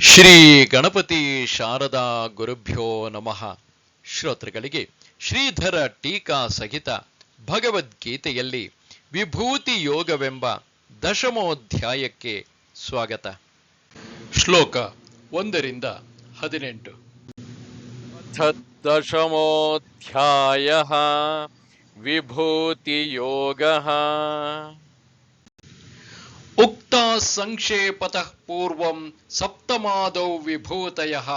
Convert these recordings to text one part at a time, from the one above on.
ಶ್ರೀ ಗಣಪತಿ ಶಾರದಾ ಗುರುಭ್ಯೋ ನಮಃ. ಶ್ರೋತೃಗಳಿಗೆ ಶ್ರೀಧರ ಟೀಕಾ ಸಹಿತ ಭಗವದ್ಗೀತೆಯಲ್ಲಿ ವಿಭೂತಿ ಯೋಗವೆಂಬ ದಶಮೋಧ್ಯಾಯಕ್ಕೆ ಸ್ವಾಗತ. ಶ್ಲೋಕ ಒಂದರಿಂದ ಹದಿನೆಂಟು. ದಶಮೋಧ್ಯಾಯ ವಿಭೂತಿ ಯೋಗ. ಉಕ್ತ ಸಂಕ್ಷೇಪತಃ ಪೂರ್ವಂ ಸಪ್ತಮಾದೌ ವಿಭೂತಯಃ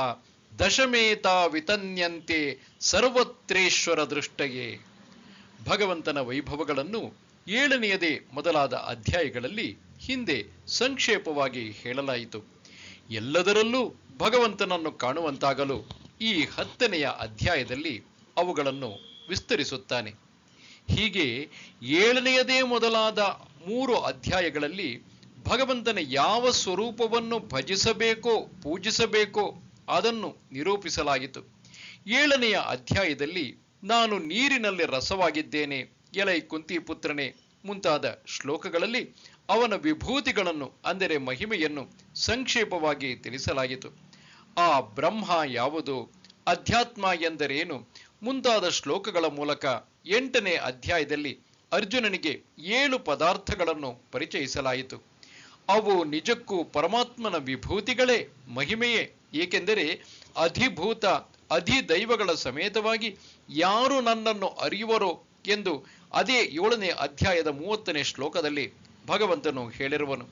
ದಶಮೇತ ವಿತನ್ಯಂತೆ ಸರ್ವತ್ರೇಶ್ವರ ದೃಷ್ಟಯೇ ಭಗವಂತನ ವೈಭವಗಳನ್ನು ಏಳನೆಯದೇ ಮೊದಲಾದ ಅಧ್ಯಾಯಗಳಲ್ಲಿ ಹಿಂದೆ ಸಂಕ್ಷೇಪವಾಗಿ ಹೇಳಲಾಯಿತು. ಎಲ್ಲದರಲ್ಲೂ ಭಗವಂತನನ್ನು ಕಾಣುವಂತಾಗಲು ಈ ಹತ್ತನೆಯ ಅಧ್ಯಾಯದಲ್ಲಿ ಅವುಗಳನ್ನು ವಿಸ್ತರಿಸುತ್ತಾನೆ. ಹೀಗೆ ಏಳನೆಯದೇ ಮೊದಲಾದ ಮೂರು ಅಧ್ಯಾಯಗಳಲ್ಲಿ ಭಗವಂತನ ಯಾವ ಸ್ವರೂಪವನ್ನು ಭಜಿಸಬೇಕೋ, ಪೂಜಿಸಬೇಕೋ ಅದನ್ನು ನಿರೂಪಿಸಲಾಯಿತು ಏಳನೆಯ ಅಧ್ಯಾಯದಲ್ಲಿ ನಾನು ನೀರಿನಲ್ಲಿ ರಸವಾಗಿದ್ದೇನೆ, ಎಲೈ ಕುಂತಿ ಕುಂತಿಪುತ್ರನೇ ಮುಂತಾದ ಶ್ಲೋಕಗಳಲ್ಲಿ ಅವನ ವಿಭೂತಿಗಳನ್ನು, ಅಂದರೆ ಮಹಿಮೆಯನ್ನು ಸಂಕ್ಷೇಪವಾಗಿ ತಿಳಿಸಲಾಯಿತು ಆ ಬ್ರಹ್ಮ ಯಾವುದು, ಅಧ್ಯಾತ್ಮ ಎಂದರೇನು, ಮುಂತಾದ ಶ್ಲೋಕಗಳ ಮೂಲಕ ಎಂಟನೇ ಅಧ್ಯಾಯದಲ್ಲಿ ಅರ್ಜುನನಿಗೆ ಏಳು ಪದಾರ್ಥಗಳನ್ನು ಪರಿಚಯಿಸಲಾಯಿತು. ಅವು ನಿಜಕ್ಕೂ ಪರಮಾತ್ಮನ ವಿಭೂತಿಗಳೇ, ಮಹಿಮೆಯೇ. ಏಕೆಂದರೆ ಅಧಿಭೂತ, ಅಧಿದೈವಗಳ ಸಮೇತವಾಗಿ ಯಾರು ನನ್ನನ್ನು ಅರಿಯುವರೋ ಎಂದು ಅದೇ ಏಳನೇ ಅಧ್ಯಾಯದ ಮೂವತ್ತನೇ ಶ್ಲೋಕದಲ್ಲಿ ಭಗವಂತನು ಹೇಳಿರುವನು.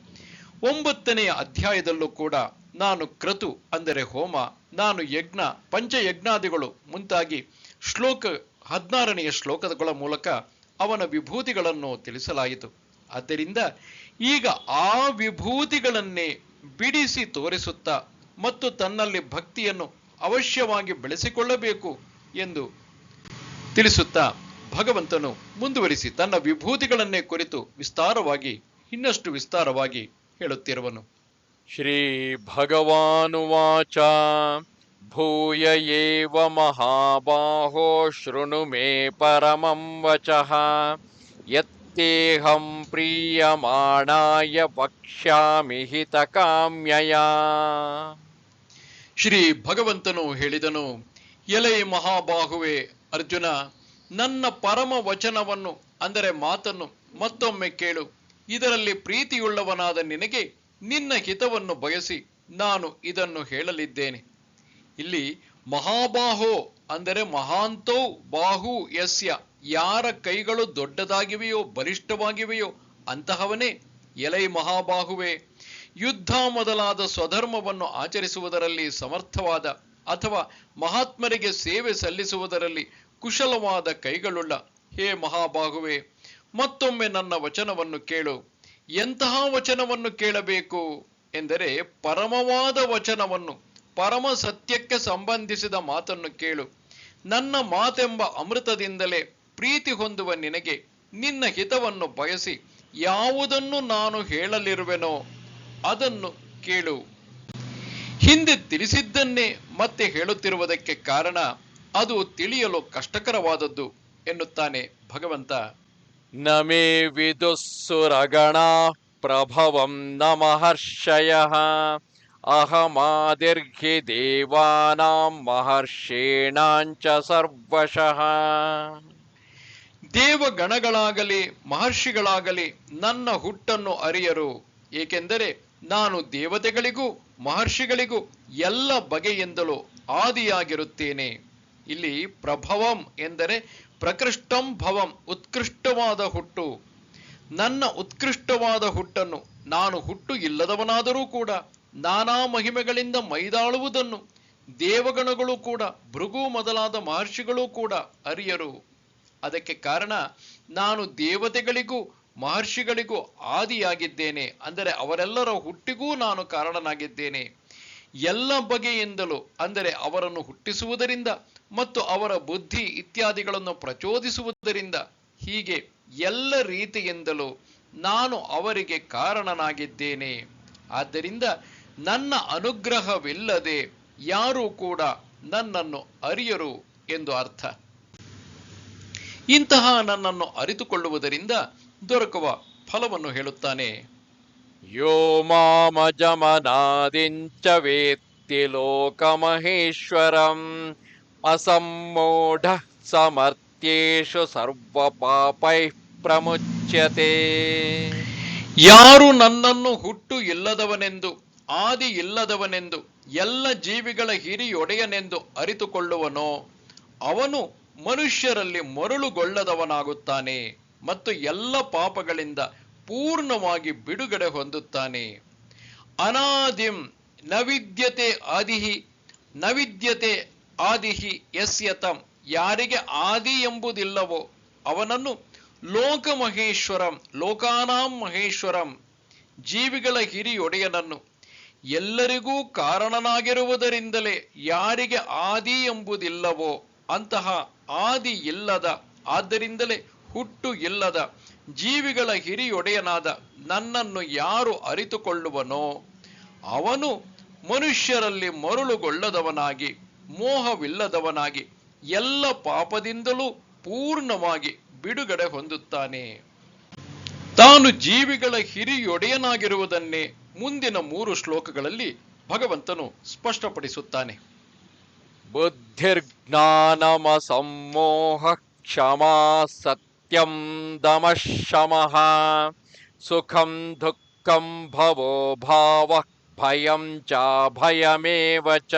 ಒಂಬತ್ತನೆಯ ಅಧ್ಯಾಯದಲ್ಲೂ ಕೂಡ ನಾನು ಕ್ರತು, ಅಂದರೆ ಹೋಮ, ನಾನು ಯಜ್ಞ, ಪಂಚಯಜ್ಞಾದಿಗಳು ಮುಂತಾಗಿ ಶ್ಲೋಕ ಹದಿನಾರನೆಯ ಶ್ಲೋಕಗಳ ಮೂಲಕ ಅವನ ವಿಭೂತಿಗಳನ್ನು ತಿಳಿಸಲಾಯಿತು. ಆದ್ದರಿಂದ ಈಗ ಆ ವಿಭೂತಿಗಳನ್ನೇ ಬಿಡಿಸಿ ತೋರಿಸುತ್ತಾ ಮತ್ತು ತನ್ನಲ್ಲಿ ಭಕ್ತಿಯನ್ನು ಅವಶ್ಯವಾಗಿ ಬೆಳೆಸಿಕೊಳ್ಳಬೇಕು ಎಂದು ತಿಳಿಸುತ್ತಾ ಭಗವಂತನು ಮುಂದುವರಿಸಿ ತನ್ನ ವಿಭೂತಿಗಳನ್ನೇ ಕುರಿತು ವಿಸ್ತಾರವಾಗಿ, ಇನ್ನಷ್ಟು ವಿಸ್ತಾರವಾಗಿ ಹೇಳುತ್ತಿರುವನು. ಶ್ರೀ ಭಗವಾನುವಾಚ. भूय एव महाबाहो शृणु मे परमं वचः यत्तेऽहं प्रीयमाणाय वक्ष्यामि हितकाम्यया ಶ್ರೀ ಭಗವಂತನು ಹೇಳಿದನು ಎಲೈ ಮಹಾಬಾಹುವೆ ಅರ್ಜುನ ನನ್ನ ಪರಮ ವಚನವನ್ನು ಅಂದರೆ ಮಾತನ್ನು ಮತ್ತೊಮ್ಮೆ ಕೇಳು ಇದರಲ್ಲಿ ಪ್ರೀತಿಯುಳ್ಳವನಾದ ನಿನಗೆ ನಿನ್ನ ಹಿತವನ್ನು ಬಯಸಿ ನಾನು ಇದನ್ನು ಹೇಳಲಿದ್ದೇನೆ ಇಲ್ಲಿ ಮಹಾಬಾಹೋ ಅಂದರೆ ಮಹಾಂತೋ ಬಾಹು ಯಸ್ಯ. ಯಾರ ಕೈಗಳು ದೊಡ್ಡದಾಗಿವೆಯೋ ಬಲಿಷ್ಠವಾಗಿವೆಯೋ ಅಂತಹವನೇ ಎಲೈ ಮಹಾಬಾಹುವೆ. ಯುದ್ಧ ಮೊದಲಾದ ಸ್ವಧರ್ಮವನ್ನು ಆಚರಿಸುವುದರಲ್ಲಿ ಸಮರ್ಥವಾದ ಅಥವಾ ಮಹಾತ್ಮರಿಗೆ ಸೇವೆ ಸಲ್ಲಿಸುವುದರಲ್ಲಿ ಕುಶಲವಾದ ಕೈಗಳುಳ್ಳ ಹೇ ಮಹಾಬಾಹುವೆ, ಮತ್ತೊಮ್ಮೆ ನನ್ನ ವಚನವನ್ನು ಕೇಳು. ಎಂತಹ ವಚನವನ್ನು ಕೇಳಬೇಕು? ಎಂದರೆ ಪರಮವಾದ ವಚನವನ್ನು ಪರಮ ಸತ್ಯಕ್ಕೆ ಸಂಬಂಧಿಸಿದ ಮಾತನ್ನು ಕೇಳು. ನನ್ನ ಮಾತೆಂಬ ಅಮೃತದಿಂದಲೇ ಪ್ರೀತಿ ಹೊಂದುವ ನಿನಗೆ ನಿನ್ನ ಹಿತವನ್ನು ಬಯಸಿ ಯಾವುದನ್ನು ನಾನು ಹೇಳಲಿರುವೆನೋ ಅದನ್ನು ಕೇಳು. ಹಿಂದೆ ತಿಳಿಸಿದ್ದನ್ನೇ ಮತ್ತೆ ಹೇಳುತ್ತಿರುವುದಕ್ಕೆ ಕಾರಣ ಅದು ತಿಳಿಯಲು ಕಷ್ಟಕರವಾದದ್ದು ಎನ್ನುತ್ತಾನೆ ಭಗವಂತ. ನಮೇ ವಿದುಸ್ಸುರಗಣ ಪ್ರಭವಂ ನಮಹರ್ಷಯಃ अहमादिर्हि देवानां महर्षीणां च सर्वशः ದೇವಗಣಗಳಾಗಲಿ ಮಹರ್ಷಿಗಳಾಗಲಿ ನನ್ನ ಹುಟ್ಟನ್ನು ಅರಿಯರು ಏಕೆಂದರೆ ನಾನು ದೇವತೆಗಳಿಗೂ ಮಹರ್ಷಿಗಳಿಗೂ ಎಲ್ಲ ಬಗೆಯಿಂದಲೂ ಆದಿಯಾಗಿರುತ್ತೇನೆ ಇಲ್ಲಿ ಪ್ರಭವಂ ಎಂದರೆ ಪ್ರಕೃಷ್ಟಂ ಭವಂ ಉತ್ಕೃಷ್ಟವಾದ ಹುಟ್ಟು ನನ್ನ ಉತ್ಕೃಷ್ಟವಾದ ಹುಟ್ಟನ್ನು ನಾನು ಹುಟ್ಟು ಇಲ್ಲದವನಾದರೂ ಕೂಡ ನಾನಾ ಮಹಿಮೆಗಳಿಂದ ಮೈದಾಳುವುದನ್ನು ದೇವಗಣಗಳು ಕೂಡ, ಭೃಗು ಮೊದಲಾದ ಮಹರ್ಷಿಗಳು ಕೂಡ ಅರಿಯರು. ಅದಕ್ಕೆ ಕಾರಣ, ನಾನು ದೇವತೆಗಳಿಗೂ, ಮಹರ್ಷಿಗಳಿಗೂ ಆದಿಯಾಗಿದ್ದೇನೆ. ಅಂದರೆ ಅವರೆಲ್ಲರ ಹುಟ್ಟಿಗೂ ನಾನು ಕಾರಣನಾಗಿದ್ದೇನೆ. ಎಲ್ಲ ಬಗೆಯಿಂದಲೂ, ಅಂದರೆ ಅವರನ್ನು ಹುಟ್ಟಿಸುವುದರಿಂದ ಮತ್ತು ಅವರ ಬುದ್ಧಿ ಇತ್ಯಾದಿಗಳನ್ನು ಪ್ರಚೋದಿಸುವುದರಿಂದ ಹೀಗೆ ಎಲ್ಲ ರೀತಿಯಿಂದಲೂ ನಾನು ಅವರಿಗೆ ಕಾರಣನಾಗಿದ್ದೇನೆ. ಆದ್ದರಿಂದ ನನ್ನ ಅನುಗ್ರಹವಿಲ್ಲದೆ ಯಾರು ಕೂಡ ನನ್ನನ್ನು ಅರಿಯರು ಎಂದು ಅರ್ಥ. ಇಂತಹ ನನ್ನನ್ನು ಅರಿತುಕೊಳ್ಳುವುದರಿಂದ ದೊರಕುವ ಫಲವನ್ನು ಹೇಳುತ್ತಾನೆ. ಯೋ ಮಾಮಜಮನಾದಿಂಚ ವೇತ್ತಿ ಲೋಕಮಹೇಶ್ವರಂ ಅಸಮ್ಮೋಢ ಸಮರ್ಥ್ಯೇಷು ಸರ್ವ ಪಾಪೈ ಪ್ರಮುಚ್ಯತೆ. ಯಾರು ನನ್ನನ್ನು ಹುಟ್ಟು ಇಲ್ಲದವನೆಂದು ಆದಿ ಇಲ್ಲದವನೆಂದು, ಎಲ್ಲ ಜೀವಿಗಳ ಹಿರಿಯೊಡೆಯನೆಂದು ಅರಿತುಕೊಳ್ಳುವನೋ, ಅವನು ಮನುಷ್ಯರಲ್ಲಿ ಮರುಳುಗೊಳ್ಳದವನಾಗುತ್ತಾನೆ ಮತ್ತು ಎಲ್ಲ ಪಾಪಗಳಿಂದ ಪೂರ್ಣವಾಗಿ ಬಿಡುಗಡೆ ಹೊಂದುತ್ತಾನೆ. ಅನಾದಿಂ ನವಿದ್ಯತೆ ಆದಿಹಿ ನವಿದ್ಯತೆ ಆದಿಹಿ ಯಸ್ಯತಂ, ಯಾರಿಗೆ ಆದಿ ಎಂಬುದಿಲ್ಲವೋ ಅವನನ್ನು ಲೋಕಮಹೇಶ್ವರಂ, ಲೋಕಾನಾಂ ಮಹೇಶ್ವರಂ, ಜೀವಿಗಳ ಹಿರಿಯೊಡೆಯನನ್ನು ಎಲ್ಲರಿಗೂ ಕಾರಣನಾಗಿರುವುದರಿಂದಲೇ ಯಾರಿಗೆ ಆದಿ ಎಂಬುದಿಲ್ಲವೋ ಅಂತಹ ಆದಿ ಇಲ್ಲದ, ಆದ್ದರಿಂದಲೇ ಹುಟ್ಟು ಇಲ್ಲದ, ಜೀವಿಗಳ ಹಿರಿಯೊಡೆಯನಾದ ನನ್ನನ್ನು ಯಾರು ಅರಿತುಕೊಳ್ಳುವನೋ? ಅವನು ಮನುಷ್ಯರಲ್ಲಿ ಮರುಳುಗೊಳ್ಳದವನಾಗಿ, ಮೋಹವಿಲ್ಲದವನಾಗಿ, ಎಲ್ಲ ಪಾಪದಿಂದಲೂ ಪೂರ್ಣವಾಗಿ ಬಿಡುಗಡೆ ಹೊಂದುತ್ತಾನೆ. ತಾನು ಜೀವಿಗಳ ಹಿರಿಯೊಡೆಯನಾಗಿರುವುದನ್ನೇ ಮುಂದಿನ ಮೂರು ಶ್ಲೋಕಗಳಲ್ಲಿ ಭಗವಂತನು ಸ್ಪಷ್ಟಪಡಿಸುತ್ತಾನೆ. ಬುದ್ಧಿರ್ಜ್ಞಾನಮಸಮ್ಮೋಹ ಕ್ಷಮಾ ಸತ್ಯಂ ದಮಶಮಃ ಸುಖಂ ದುಃಖಂ ಭವೋ ಭಾವ ಭಯಂ ಚ ಭಯಮೇವ ಚ.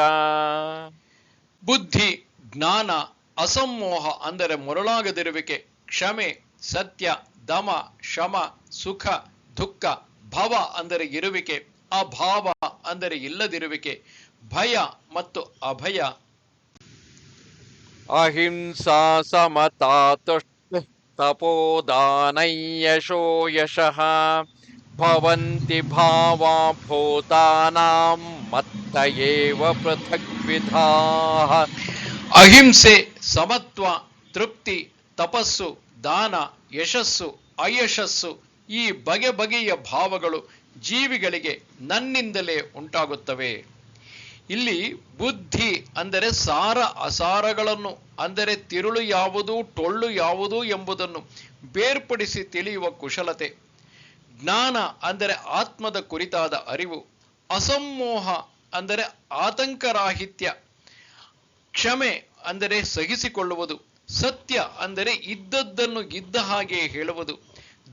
ಬುದ್ಧಿ ಜ್ಞಾನ ಅಸಮ್ಮೋಹ ಅಂದರೆ ಮರುಳಾಗದಿರುವಿಕೆ ಕ್ಷಮೆ ಸತ್ಯ ದಮ ಶಮ ಸುಖ ದುಃಖ ಭವ ಅಂದರೆ ಇರುವಿಕೆ ಅಭಾವ ಅಂದರೆ ಇಲ್ಲದಿರುವಿಕೆ ಭಯ ಮತ್ತು ಅಭಯ. ಅಹಿಂಸಾ ಸಮತಾ ತುಷ್ಟ ತಪೋದಾನಯ್ಯಶೋ ಯಶಃ. ಭವಂತಿ ಭಾವಾ ಭೂತಾನಾಂ ಮತ್ತಯೇವ ಪೃಥಕ್ ವಿಧಾ ಅಹಿಂಸೆ ಸಮತ್ವ ತೃಪ್ತಿ ತಪಸ್ಸು ದಾನ ಯಶಸ್ಸು ಅಯಶಸ್ಸು ಈ ಬಗೆ ಬಗೆಯ ಭಾವಗಳು ಜೀವಿಗಳಿಗೆ ನನ್ನಿಂದಲೇ ಉಂಟಾಗುತ್ತವೆ. ಇಲ್ಲಿ ಬುದ್ಧಿ ಅಂದರೆ ಸಾರ ಅಸಾರಗಳನ್ನು ಅಂದರೆ ತಿರುಳು ಯಾವುದು, ಟೊಳ್ಳು ಯಾವುದು ಎಂಬುದನ್ನು ಬೇರ್ಪಡಿಸಿ ತಿಳಿಯುವ ಕುಶಲತೆ. ಜ್ಞಾನ ಅಂದರೆ ಆತ್ಮದ ಕುರಿತಾದ ಅರಿವು. ಅಸಮೋಹ ಅಂದರೆ ಆತಂಕರಾಹಿತ್ಯ. ಕ್ಷಮೆ ಅಂದರೆ ಸಹಿಸಿಕೊಳ್ಳುವುದು. ಸತ್ಯ ಅಂದರೆ ಇದ್ದದ್ದನ್ನು ಇದ್ದ ಹಾಗೆ ಹೇಳುವುದು.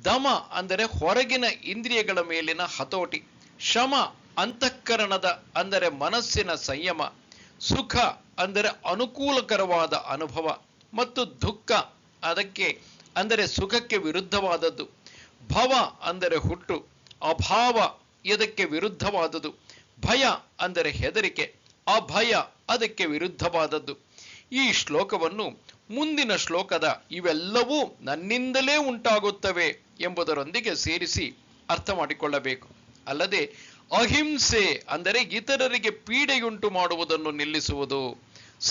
ದಮ ಅಂದರೆ ಹೊರಗಿನ ಇಂದ್ರಿಯಗಳ ಮೇಲಿನ ಹತೋಟಿ, ಶಮ ಅಂತಃಕರಣದ ಅಂದರೆ ಮನಸ್ಸಿನ ಸಂಯಮ, ಸುಖ ಅಂದರೆ ಅನುಕೂಲಕರವಾದ ಅನುಭವ ಮತ್ತು ದುಃಖ ಅದಕ್ಕೆ ಅಂದರೆ ಸುಖಕ್ಕೆ ವಿರುದ್ಧವಾದದ್ದು, ಭವ ಅಂದರೆ ಹುಟ್ಟು, ಅಭಾವ ಇದಕ್ಕೆ ವಿರುದ್ಧವಾದದ್ದು, ಭಯ ಅಂದರೆ ಹೆದರಿಕೆ, ಅಭಯ ಅದಕ್ಕೆ ವಿರುದ್ಧವಾದದ್ದು. ಈ ಶ್ಲೋಕವನ್ನು ಮುಂದಿನ ಶ್ಲೋಕದ ಇವೆಲ್ಲವೂ ನನ್ನಿಂದಲೇ ಉಂಟಾಗುತ್ತವೆ ಎಂಬುದರೊಂದಿಗೆ ಸೇರಿಸಿ ಅರ್ಥ ಮಾಡಿಕೊಳ್ಳಬೇಕು. ಅಲ್ಲದೆ ಅಹಿಂಸೆ ಅಂದರೆ ಇತರರಿಗೆ ಪೀಡೆಯುಂಟು ಮಾಡುವುದನ್ನು ನಿಲ್ಲಿಸುವುದು,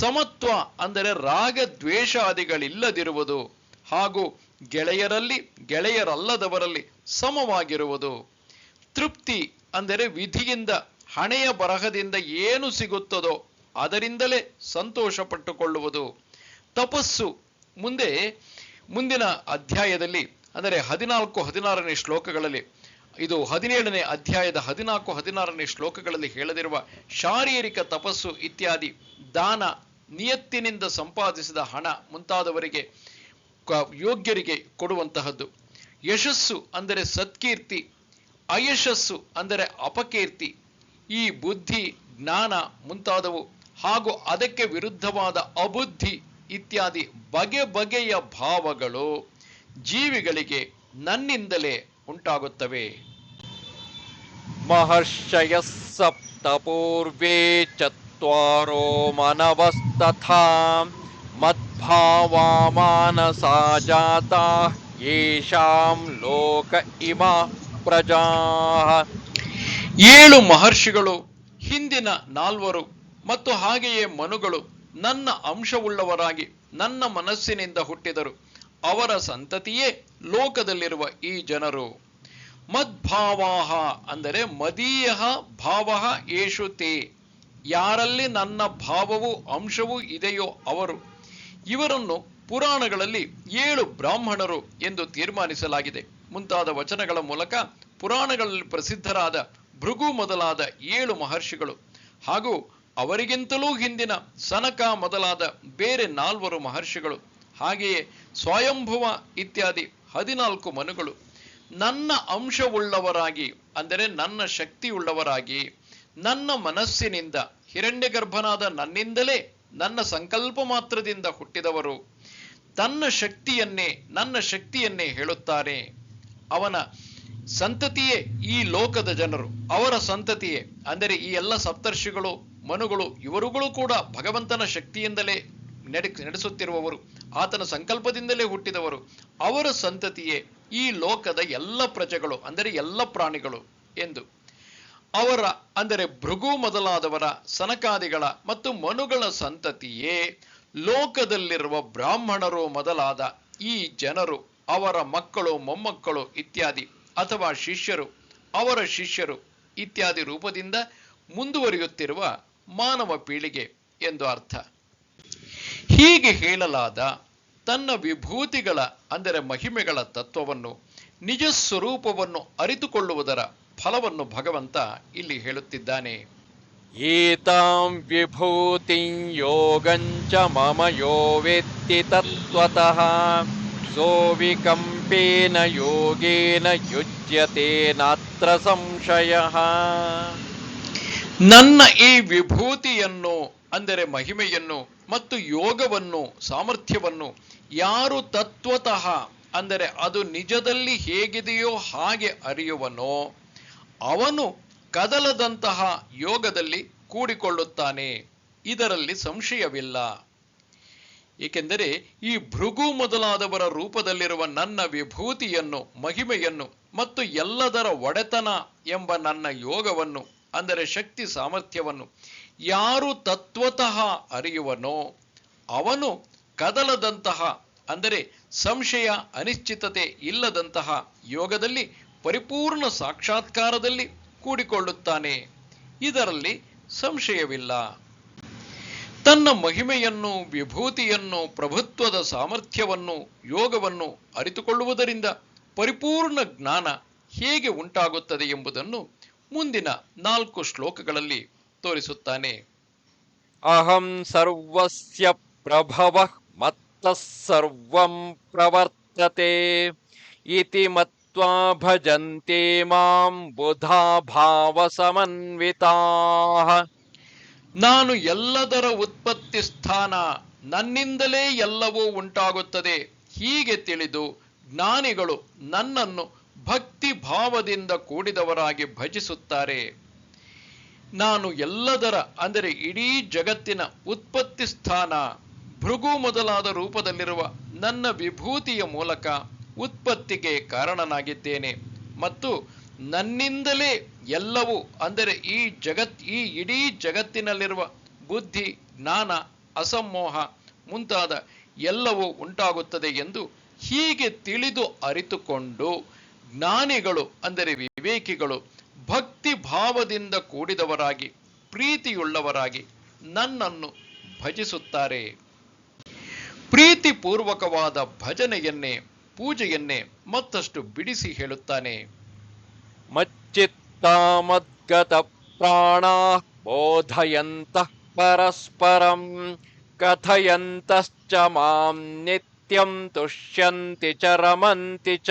ಸಮತ್ವ ಅಂದರೆ ರಾಗ ದ್ವೇಷಾದಿಗಳಿಲ್ಲದಿರುವುದು ಹಾಗೂ ಗೆಳೆಯರಲ್ಲಿ ಗೆಳೆಯರಲ್ಲದವರಲ್ಲಿ ಸಮವಾಗಿರುವುದು. ತೃಪ್ತಿ ಅಂದರೆ ವಿಧಿಯಿಂದ, ಹಣೆಯ ಬರಹದಿಂದ ಏನು ಸಿಗುತ್ತದೋ ಅದರಿಂದಲೇ ಸಂತೋಷ ಪಟ್ಟುಕೊಳ್ಳುವುದು ತಪಸ್ಸು. ಮುಂದೆ, ಮುಂದಿನ ಅಧ್ಯಾಯದಲ್ಲಿ, ಅಂದರೆ ಹದಿನಾಲ್ಕು, ಹದಿನಾರನೇ ಶ್ಲೋಕಗಳಲ್ಲಿ, ಇದು ಹದಿನೇಳನೇ ಅಧ್ಯಾಯದ ಹದಿನಾಲ್ಕು, ಹದಿನಾರನೇ ಶ್ಲೋಕಗಳಲ್ಲಿ ಹೇಳದಿರುವ ಶಾರೀರಿಕ ತಪಸ್ಸು ಇತ್ಯಾದಿ, ದಾನ, ನಿಯತ್ತಿನಿಂದ ಸಂಪಾದಿಸಿದ ಹಣ ಮುಂತಾದವರಿಗೆ ಯೋಗ್ಯರಿಗೆ ಕೊಡುವಂತಹದ್ದು. ಯಶಸ್ಸು ಅಂದರೆ ಸತ್ಕೀರ್ತಿ, ಅಯಶಸ್ಸು ಅಂದರೆ ಅಪಕೀರ್ತಿ, ಈ ಬುದ್ಧಿ, ಜ್ಞಾನ ಮುಂತಾದವು ಹಾಗೂ ಅದಕ್ಕೆ ವಿರುದ್ಧವಾದ ಅಬುದ್ಧಿ ಇತ್ಯಾದಿ ಬಗೆ ಬಗೆಯ ಭಾವಗಳು ಜೀವಿಗಳಿಗೆ ನನ್ನಿಂದಲೇ ಉಂಟಾಗುತ್ತವೆ. ಮಹರ್ಷಯ ಸಪ್ತಪೂರ್ವೇ ಚತ್ವಾರೋ ಮನವಸ್ತಥಾ ಮದ್ಭಾವಾ ಜಾತಾ ಲೋಕ ಇಮ ಪ್ರಜಾ ಏಳು ಮಹರ್ಷಿಗಳು ಹಿಂದಿನ ನಾಲ್ವರು ಮತ್ತು ಹಾಗೆಯೇ ಮನುಗಳು ನನ್ನ ಅಂಶವುಳ್ಳವರಾಗಿ, ನನ್ನ ಮನಸ್ಸಿನಿಂದ ಹುಟ್ಟಿದರು. ಅವರ ಸಂತತಿಯೇ ಲೋಕದಲ್ಲಿರುವ ಈ ಜನರು. ಮದ್ಭಾವಾಹ ಅಂದರೆ ಮದೀಯ ಭಾವ ಏಷು ತೇ ಯಾರಲ್ಲಿ ನನ್ನ ಭಾವವು ಅಂಶವೂ ಇದೆಯೋ ಅವರು. ಇವರನ್ನು ಪುರಾಣಗಳಲ್ಲಿ ಏಳು ಬ್ರಾಹ್ಮಣರು ಎಂದು ತೀರ್ಮಾನಿಸಲಾಗಿದೆ. ಮುಂತಾದ ವಚನಗಳ ಮೂಲಕ ಪುರಾಣಗಳಲ್ಲಿ ಪ್ರಸಿದ್ಧರಾದ ಭೃಗು ಮೊದಲಾದ ಏಳು ಮಹರ್ಷಿಗಳು ಹಾಗೂ ಅವರಿಗಿಂತಲೂ ಹಿಂದಿನ ಸನಕ ಮೊದಲಾದ ಬೇರೆ ನಾಲ್ವರು ಮಹರ್ಷಿಗಳು, ಹಾಗೆಯೇ ಸ್ವಯಂಭುವ ಇತ್ಯಾದಿ ಹದಿನಾಲ್ಕು ಮನುಗಳು ನನ್ನ ಅಂಶವುಳ್ಳವರಾಗಿ, ಅಂದರೆ ನನ್ನ ಶಕ್ತಿಯುಳ್ಳವರಾಗಿ, ನನ್ನ ಮನಸ್ಸಿನಿಂದ ಹಿರಣ್ಯಗರ್ಭನಾದ ನನ್ನಿಂದಲೇ, ನನ್ನ ಸಂಕಲ್ಪ ಮಾತ್ರದಿಂದ ಹುಟ್ಟಿದವರು ತನ್ನ ಶಕ್ತಿಯನ್ನೇ, ನನ್ನ ಶಕ್ತಿಯನ್ನೇ ಹೇಳುತ್ತಾರೆ. ಅವನ ಸಂತತಿಯೇ ಈ ಲೋಕದ ಜನರು. ಅವರ ಸಂತತಿಯೇ, ಅಂದರೆ ಈ ಎಲ್ಲ ಸಪ್ತರ್ಷಿಗಳು ಮನುಗಳು, ಇವರುಗಳು ಕೂಡ ಭಗವಂತನ ಶಕ್ತಿಯಿಂದಲೇ ನಡೆ, ನಡೆಸುತ್ತಿರುವವರು, ಆತನ ಸಂಕಲ್ಪದಿಂದಲೇ ಹುಟ್ಟಿದವರು. ಅವರ ಸಂತತಿಯೇ ಈ ಲೋಕದ ಎಲ್ಲ ಪ್ರಜೆಗಳು, ಅಂದರೆ ಎಲ್ಲ ಪ್ರಾಣಿಗಳು ಎಂದು. ಅವರ, ಅಂದರೆ ಭೃಗು ಮೊದಲಾದವರ ಸನಕಾದಿಗಳ ಮತ್ತು ಮನುಗಳ ಸಂತತಿಯೇ ಲೋಕದಲ್ಲಿರುವ ಬ್ರಾಹ್ಮಣರು ಮೊದಲಾದ ಈ ಜನರು, ಅವರ ಮಕ್ಕಳು, ಮೊಮ್ಮಕ್ಕಳು ಇತ್ಯಾದಿ, ಅಥವಾ ಶಿಷ್ಯರು, ಅವರ ಶಿಷ್ಯರು ಇತ್ಯಾದಿ ರೂಪದಿಂದ ಮುಂದುವರಿಯುತ್ತಿರುವ ಮಾನವ ಪೀಳಿಗೆ ಎಂದು ಅರ್ಥ. ಹೀಗೆ ಹೇಳಲಾದ ತನ್ನ ವಿಭೂತಿಗಳ, ಅಂದರೆ ಮಹಿಮೆಗಳ ತತ್ವವನ್ನು, ನಿಜ ಸ್ವರೂಪವನ್ನು ಅರಿತುಕೊಳ್ಳುವುದರ ಫಲವನ್ನು ಭಗವಂತ ಇಲ್ಲಿ ಹೇಳುತ್ತಿದ್ದಾನೆ. ಏತಾಂ ವಿಭೂತಿಂ ಯೋಗಂಚ ಮಮ ಯೋ ವೇತ್ತಿ ತತ್ವತಃ, ಸೋವಿಕಂಪೇನ ಯೋಗೇನ ಯುಜ್ಯತೆ ನಾತ್ರ ಸಂಶಯಃ. ನನ್ನ ಈ ವಿಭೂತಿಯನ್ನು, ಅಂದರೆ ಮಹಿಮೆಯನ್ನು ಮತ್ತು ಯೋಗವನ್ನು, ಸಾಮರ್ಥ್ಯವನ್ನು ಯಾರು ತತ್ವತಃ, ಅಂದರೆ ಅದು ನಿಜದಲ್ಲಿ ಹೇಗಿದೆಯೋ ಹಾಗೆ ಅರಿಯುವನೋ, ಅವನು ಕದಲದಂತಹ ಯೋಗದಲ್ಲಿ ಕೂಡಿಕೊಳ್ಳುತ್ತಾನೆ. ಇದರಲ್ಲಿ ಸಂಶಯವಿಲ್ಲ. ಏಕೆಂದರೆ ಈ ಭೃಗು ಮೊದಲಾದವರ ರೂಪದಲ್ಲಿರುವ ನನ್ನ ವಿಭೂತಿಯನ್ನು, ಮಹಿಮೆಯನ್ನು ಮತ್ತು ಎಲ್ಲದರ ಒಡೆತನ ಎಂಬ ನನ್ನ ಯೋಗವನ್ನು ಅಂದರೆ ಶಕ್ತಿ ಸಾಮರ್ಥ್ಯವನ್ನು ಯಾರು ತತ್ವತಃ ಅರಿಯುವನೋ ಅವನು ಕದಲದಂತಹ, ಅಂದರೆ ಸಂಶಯ, ಅನಿಶ್ಚಿತತೆ ಇಲ್ಲದಂತಹ ಯೋಗದಲ್ಲಿ ಪರಿಪೂರ್ಣ ಸಾಕ್ಷಾತ್ಕಾರದಲ್ಲಿ ಕೂಡಿಕೊಳ್ಳುತ್ತಾನೆ. ಇದರಲ್ಲಿ ಸಂಶಯವಿಲ್ಲ. ತನ್ನ ಮಹಿಮೆಯನ್ನು, ವಿಭೂತಿಯನ್ನು, ಪ್ರಭುತ್ವದ ಸಾಮರ್ಥ್ಯವನ್ನು, ಯೋಗವನ್ನು ಅರಿತುಕೊಳ್ಳುವುದರಿಂದ ಪರಿಪೂರ್ಣ ಜ್ಞಾನ ಹೇಗೆ ಉಂಟಾಗುತ್ತದೆ ಎಂಬುದನ್ನು ಮುಂದಿನ ನಾಲ್ಕು ಶ್ಲೋಕಗಳಲ್ಲಿ ತೋರಿಸುತ್ತಾನೆ. ಅಹಂ ಸರ್ವಸ್ಯ ಪ್ರಭವ ಮತ್ತ ಸರ್ವಂ ಪ್ರವರ್ತತೆ ಇತಿ ಮತ್ವಾ ಭಜಂತೆ ಮಾಂ ಬುಧಾ ಭಾವ ಸಮನ್ವಿತಾಃ. ನಾನು ಎಲ್ಲದರ ಉತ್ಪತ್ತಿ ಸ್ಥಾನ ನನ್ನಿಂದಲೇ ಎಲ್ಲವೂ ಉಂಟಾಗುತ್ತದೆ. ಹೀಗೆ ತಿಳಿದು ಜ್ಞಾನಿಗಳು ನನ್ನನ್ನು ಭಕ್ತಿ ಭಾವದಿಂದ ಕೂಡಿದವರಾಗಿ ಭಜಿಸುತ್ತಾರೆ. ನಾನು ಎಲ್ಲದರ, ಅಂದರೆ ಇಡೀ ಜಗತ್ತಿನ ಉತ್ಪತ್ತಿ ಸ್ಥಾನ, ಭೃಗು ಮೊದಲಾದ ರೂಪದಲ್ಲಿರುವ ನನ್ನ ವಿಭೂತಿಯ ಮೂಲಕ ಉತ್ಪತ್ತಿಗೆ ಕಾರಣನಾಗಿದ್ದೇನೆ. ಮತ್ತು ನನ್ನಿಂದಲೇ ಎಲ್ಲವೂ, ಅಂದರೆ ಈ ಜಗತ್, ಈ ಇಡೀ ಜಗತ್ತಿನಲ್ಲಿರುವ ಬುದ್ಧಿ, ಜ್ಞಾನ, ಅಸಮೋಹ ಮುಂತಾದ ಎಲ್ಲವೂ ಉಂಟಾಗುತ್ತದೆ ಎಂದು ಹೀಗೆ ತಿಳಿದು ಅರಿತುಕೊಂಡು ಜ್ಞಾನಿಗಳು, ಅಂದರೆ ವಿವೇಕಿಗಳು, ಭಕ್ತಿ ಭಾವದಿಂದ ಕೂಡಿದವರಾಗಿ, ಪ್ರೀತಿಯುಳ್ಳವರಾಗಿ ನನ್ನನ್ನು ಭಜಿಸುತ್ತಾರೆ. ಪ್ರೀತಿಪೂರ್ವಕವಾದ ಭಜನೆಯನ್ನೇ, ಪೂಜೆಯನ್ನೇ ಮತ್ತಷ್ಟು ಬಿಡಿಸಿ ಹೇಳುತ್ತಾನೆ. ಮಚ್ಚಿತ್ತಾಮದ್ಗತ ಪ್ರಾಣ ಬೋಧಯಂತಃ ಪರಸ್ಪರಂ ಕಥಯಂತಶ್ಚ ಮಾಂ ನಿತ್ಯಂ ತುಷ್ಯಂತಿ ಚ ರಮಂತಿ ಚ.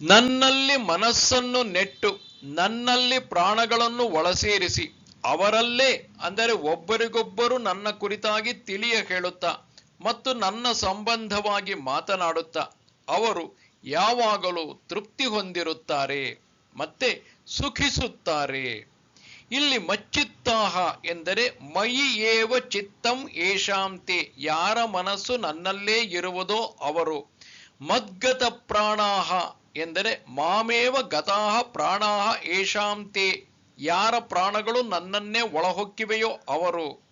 ನನ್ನಲ್ಲಿ ಮನಸ್ಸನ್ನು ನೆಟ್ಟು, ನನ್ನಲ್ಲಿ ಪ್ರಾಣಗಳನ್ನು ಒಳಸೇರಿಸಿ, ಅವರಲ್ಲೇ, ಅಂದರೆ ಒಬ್ಬರಿಗೊಬ್ಬರು ನನ್ನ ಕುರಿತಾಗಿ ತಿಳಿಯ ಹೇಳುತ್ತಾ ಮತ್ತು ನನ್ನ ಸಂಬಂಧವಾಗಿ ಮಾತನಾಡುತ್ತಾ, ಅವರು ಯಾವಾಗಲೂ ತೃಪ್ತಿ ಹೊಂದಿರುತ್ತಾರೆ, ಮತ್ತೆ ಸುಖಿಸುತ್ತಾರೆ. ಇಲ್ಲಿ ಮಚ್ಚಿತ್ತಾಹ ಎಂದರೆ ಮಯಿ ಏವ ಚಿತ್ತಂ ಏಷಾಂತಿ ಯಾರ ಮನಸ್ಸು ನನ್ನಲ್ಲೇ ಇರುವುದೋ ಅವರು. ಮದ್ಗತ ಪ್ರಾಣಾಹ ಎಂದರೆ ಮಾಮೇವ ಗತಾಹ ಪ್ರಾಣಾಹ ಏಷಾಂತಿ ಯಾರ ಪ್ರಾಣಗಳು ನನ್ನನ್ನೇ ಒಳಹೊಕ್ಕಿವೆಯೋ ಅವರು.